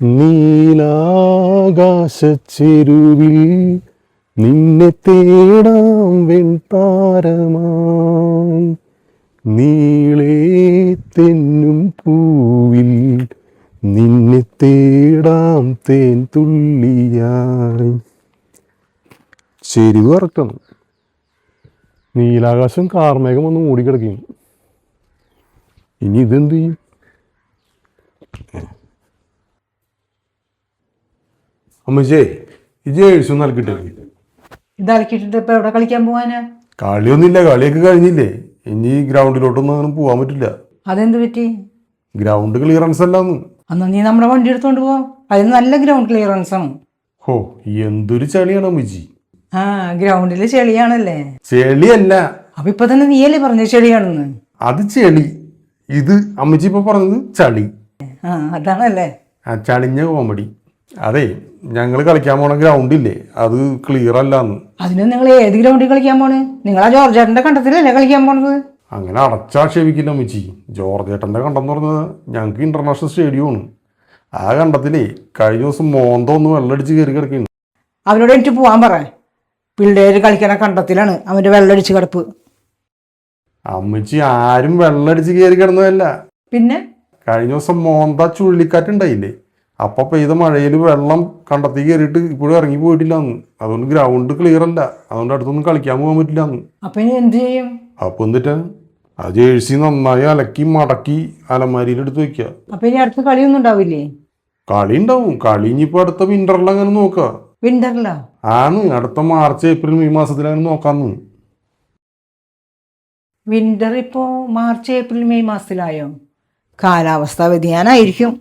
നീലാകാശച്ചെരുവിൽ നിന്നെ തേടാം വെൺതാരമായി നീളേ തെന്നും പൂവിൽ നിന്നെ തേടാം തേൻ തുള്ളിയായി. ചെരുവ് കറക്റ്റാണ് നീലാകാശം കാർമേഘം ഒന്ന് മൂടിക്കിടക്കുകയും ഇനി ഇതെന്ത് ചെയ്യും? അമ്മച്ചേ ഇപ്പൊ എവിടെ കളിക്കാൻ പോവാനാ? കളിയൊന്നുമില്ല കളിയൊക്കെ കഴിഞ്ഞില്ലേ? ഇനി ഗ്രൗണ്ടിലോട്ടൊന്നും അങ്ങനെ പോകാൻ പറ്റില്ല. അതെന്ത് പറ്റി? ഗ്രൗണ്ട് ക്ലിയറൻസ് അല്ലാന്ന് അന്നാ. നീ നമ്മുടെ വണ്ടി എടുത്തോണ്ട് പോവാം അതിന് നല്ല ഗ്രൗണ്ട് ക്ലിയറൻസ് ആണ്. ഹോ എന്തൊരു ചളിയാണ് അമ്മച്ചി ആ ഗ്രൗണ്ടിൽ ചെളിയാണല്ലേ? ചെളിയല്ല. അപ്പൊ ഇപ്പൊ തന്നെ നീയല്ലേ പറഞ്ഞ ചെളിയാണെന്ന്? അത് ചെളി. ഇത് അമ്മച്ചി ഇപ്പൊ പറഞ്ഞത് ചളി. ആ അതാണല്ലേ? ആ ചളിഞ്ഞ കോമഡി അതെ ഞങ്ങൾ കളിക്കാൻ പോണ ഗ്രൗണ്ടില്ലേ അത് ക്ലിയർ അല്ലാന്ന്. അതിന് നിങ്ങൾ ഏത് ഗ്രൗണ്ടിൽ കളിക്കാൻ പോണ്? നിങ്ങൾ ആ ജോർജേട്ടന്റെ കണ്ടത്തിലല്ലേ കളിക്കാൻ പോണത്? അങ്ങനെ അടച്ചാക്ഷേപിക്കില്ല അമ്മച്ചി ജോർജ് കണ്ടം കണ്ടെന്ന് പറഞ്ഞത് ഞങ്ങൾക്ക് ഇന്റർനാഷണൽ സ്റ്റേഡിയമാണ് ആ കണ്ടത്തിലേ കഴിഞ്ഞ ദിവസം മോന്ത ഒന്ന് വെള്ളടിച്ച് കയറി കിടക്കുന്നു അവനോട് എനിക്ക് പോവാൻ പറ. പിള്ളേര് കളിക്കണ കണ്ടത്തിലാണ് അവന്റെ വെള്ളടിച്ച് കിടപ്പ്. അമ്മച്ചി ആരും വെള്ളടിച്ച് കയറി കിടന്നതല്ല. പിന്നെ? കഴിഞ്ഞ ദിവസം മോന്ത ചുഴലിക്കാറ്റുണ്ടായില്ലേ അപ്പൊ പെയ്ത മഴയിൽ വെള്ളം കണ്ടെത്തി കയറിയിട്ട് ഇപ്പോഴും ഇറങ്ങി പോയിട്ടില്ല അന്ന് അതുകൊണ്ട് ഗ്രൗണ്ട് ക്ലിയർ അല്ല. അതുകൊണ്ട് അടുത്തൊന്നും കളിക്കാൻ പോകാൻ പറ്റില്ല അന്ന് അപ്പൊ ഇനി എന്ത് ചെയ്യും? അപ്പൊ എന്നിട്ട് ആ ജേഴ്സി നന്നായി അലക്കി മടക്കി അലമാരിയിൽ എടുത്ത് വെക്കുക അപ്പൊ ഇനി അടുത്ത് കളിയൊന്നും ഉണ്ടാവില്ലേ? കളി ഉണ്ടാവും. കളി ഇനിയിപ്പോ അടുത്ത വിന്ററിൽ അങ്ങനെ നോക്കുക വിന്ററിലോ ആണ്. അടുത്ത മാർച്ച് ഏപ്രിൽ മെയ് മാസത്തിൽ അങ്ങനെ നോക്കാന്ന്. വിന്റർ ഇപ്പോ മാർച്ച് ഏപ്രിൽ മെയ് മാസത്തിലായോ? കാലാവസ്ഥ വ്യതിയാനായിരിക്കും.